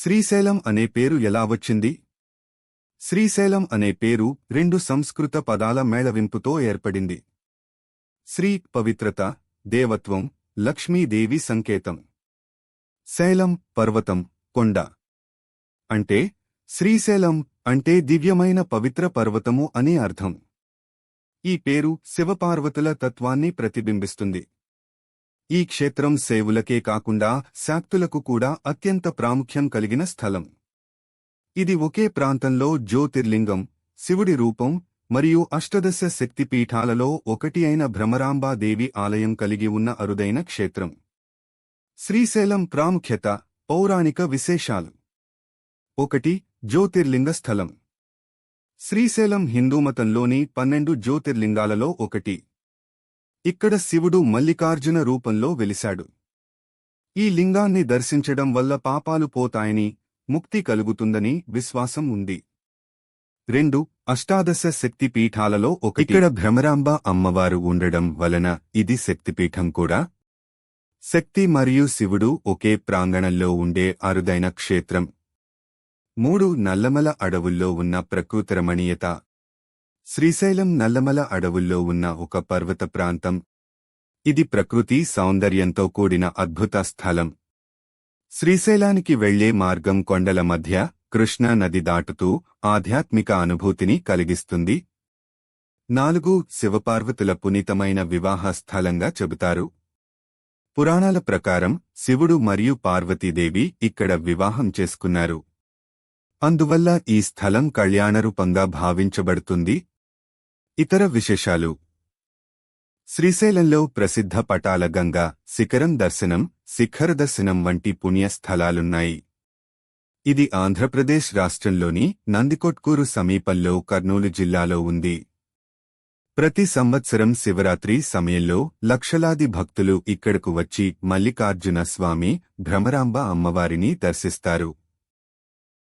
శ్రీశైలం అనే పేరు ఎలా వచ్చింది? శ్రీశైలం అనే పేరు రెండు సంస్కృత పదాల మేళవింపుతో ఏర్పడింది. శ్రీ పవిత్రత దేవత్వం లక్ష్మీదేవి సంకేతం. శైలం పర్వతం కొండ. అంటే శ్రీశైలం అంటే దివ్యమైన పవిత్ర పర్వతము అనే అర్థం. ఈ పేరు శివపార్వతుల తత్వాన్ని ప్రతిబింబిస్తుంది. ఈ క్షేత్రం సేవులకే కాకుండా శాక్తులకు కూడా అత్యంత ప్రాముఖ్యం కలిగిన స్థలం. ఇది ఒకే ప్రాంతంలో జ్యోతిర్లింగం శివుడి రూపం మరియు అష్టదశ శక్తిపీఠాలలో ఒకటి అయిన భ్రమరాంబాదేవి ఆలయం కలిగి ఉన్న అరుదైన క్షేత్రం. శ్రీశైలం ప్రాముఖ్యత పౌరాణిక విశేషాలు. ఒకటి జ్యోతిర్లింగ స్థలం. శ్రీశైలం హిందూమతంలోని పన్నెండు జ్యోతిర్లింగాలలో ఒకటి. ఇక్కడ శివుడు మల్లికార్జున రూపంలో వెలిశాడు. ఈ లింగాన్ని దర్శించడం వల్ల పాపాలు పోతాయని ముక్తి కలుగుతుందని విశ్వాసం ఉంది. రెండు అష్టాదశ శక్తిపీఠాలలో ఒక ఇక్కడ భ్రమరాంబ అమ్మవారు ఉండడం వలన ఇది శక్తిపీఠం కూడా? శక్తి మరియు శివుడు ఒకే ప్రాంగణంలో ఉండే అరుదైన క్షేత్రం. మూడు నల్లమల అడవుల్లో ఉన్న ప్రకృతి రమణీయత. శ్రీశైలం నల్లమల అడవుల్లో ఉన్న ఒక పర్వత ప్రాంతం. ఇది ప్రకృతి సౌందర్యంతో కూడిన అద్భుత స్థలం. శ్రీశైలానికి వెళ్ళే మార్గం కొండల మధ్య కృష్ణా నది దాటుతూ ఆధ్యాత్మిక అనుభూతిని కలిగిస్తుంది. నాలుగు శివపార్వతుల పునీతమైన వివాహ స్థలంగా చెబుతారు. పురాణాల ప్రకారం శివుడు మరియు పార్వతీదేవి ఇక్కడ వివాహం చేసుకున్నారు. అందువల్ల ఈ స్థలం కళ్యాణరూపంగా భావించబడుతుంది. ఇతర విశేషాలు. శ్రీశైలంలో ప్రసిద్ధ పటాల గంగ శిఖరం దర్శనం శిఖర దర్శనం వంటి పుణ్యస్థలాలున్నాయి ఇది ఆంధ్రప్రదేశ్ రాష్ట్రంలోని నందికొట్కూరు సమీపంలో కర్నూలు జిల్లాలో ఉంది. ప్రతి సంవత్సరం శివరాత్రి సమయంలో లక్షలాది భక్తులు ఇక్కడకు వచ్చి మల్లికార్జున స్వామి భ్రమరాంబ అమ్మవారిని దర్శిస్తారు.